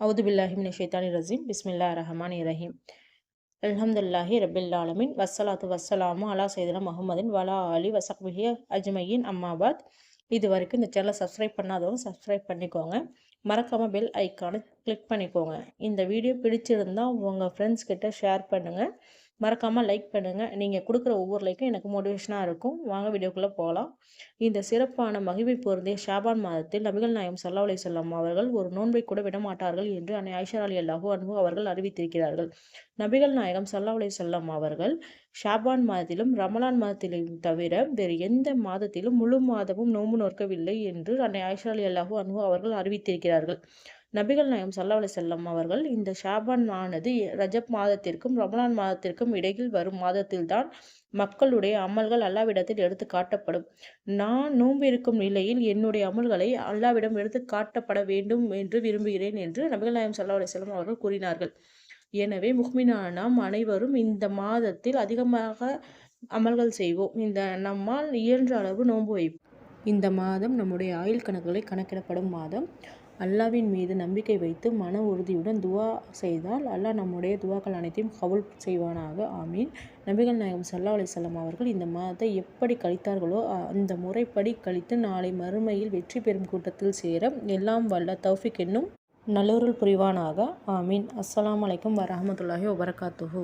அவுது பில்லாஹிமின் ஷேத்தானி ரசீம் பிஸ்மில்லா ரஹமான் இரஹீம் அல்ஹம்துல்லாஹி ரபில் ஆலமின். வசலாத்து வசலாமு அலா சைதனா முகமதின் வலா அலி வசக்பிஹி அஜ்மையின். அம்மாபாத் இது வரைக்கும் இந்த சேனலை சப்ஸ்கிரைப் பண்ணாதவங்க சப்ஸ்கிரைப் பண்ணிக்கோங்க. மறக்காமல் பெல் ஐக்கானை கிளிக் பண்ணிக்கோங்க. இந்த வீடியோ பிடிச்சிருந்தால் உங்கள் ஃப்ரெண்ட்ஸ் கிட்ட ஷேர் பண்ணுங்கள் மறக்காமல் லைக் பண்ணுங்கள் நீங்கள் கொடுக்குற ஒவ்வொரு லைக்கும் எனக்கு மோட்டிவேஷனாக இருக்கும். வாங்க வீடியோக்குள்ளே போகலாம் இந்த சிறப்பான மகிழ்வை பொருந்திய ஷாபான் மாதத்தில் நபிகள் நாயம் சல்லா அலி சொல்லம் அவர்கள் ஒரு நோன்பை கூட விடமாட்டார்கள் என்று அன்னை ஐஷா அலி அல்லாஹூ அன்பு அவர்கள் அறிவித்திருக்கிறார்கள். நபிகள் நாயகம் சல்லா அலி சொல்லம் அவர்கள் ஷாபான் மாதத்திலும் ரமலான் மாதத்திலும் தவிர வேறு எந்த மாதத்திலும் முழு மாதமும் நோன்பு நோக்கவில்லை என்று அன்னை ஐஷா அலி அல்லாஹூ அன்பு அவர்கள் அறிவித்திருக்கிறார்கள். நபிகள் நாயம் சல்லா அலி செல்லம் அவர்கள் இந்த ஷாபான் ஆனது ரஜப் மாதத்திற்கும் ரமலான் மாதத்திற்கும் இடையில் வரும் மாதத்தில்தான் மக்களுடைய அமல்கள் அல்லாவிடத்தில் எடுத்து காட்டப்படும். நான் நோன்பு இருக்கும் நிலையில் என்னுடைய அமல்களை அல்லாவிடம் எடுத்து காட்டப்பட வேண்டும் என்று விரும்புகிறேன் என்று நபிகள் நாயம் சல்லா அலி செல்லம் அவர்கள் கூறினார்கள். எனவே முஹ்மினான நாம் அனைவரும் இந்த மாதத்தில் அதிகமாக அமல்கள் செய்வோம். இந்த நம்மால் இயன்ற அளவு நோன்பு வைப்போம். இந்த மாதம் நம்முடைய ஆயுள் கணக்குகளை கணக்கிடப்படும் மாதம் அல்லாவின் மீது நம்பிக்கை வைத்து மன உறுதியுடன் துவா செய்தால் அல்லாஹ் நம்முடைய துவாக்கள் அனைத்தையும் கவுல் செய்வானாக. ஆமீன். நபிகள் நாயகம் சல்லா அலிசல்லாம் அவர்கள் இந்த மாதத்தை எப்படி கழித்தார்களோ அந்த முறைப்படி கழித்து நாளை மறுமையில் வெற்றி பெறும் கூட்டத்தில் சேர எல்லாம் வல்ல தௌஃபிக் என்னும் நல்லொருள் புரிவானாக. ஆமீன். அஸ்லாம் வலைக்கம் வரமத்துல்லாஹி வபரகாத்துஹூ.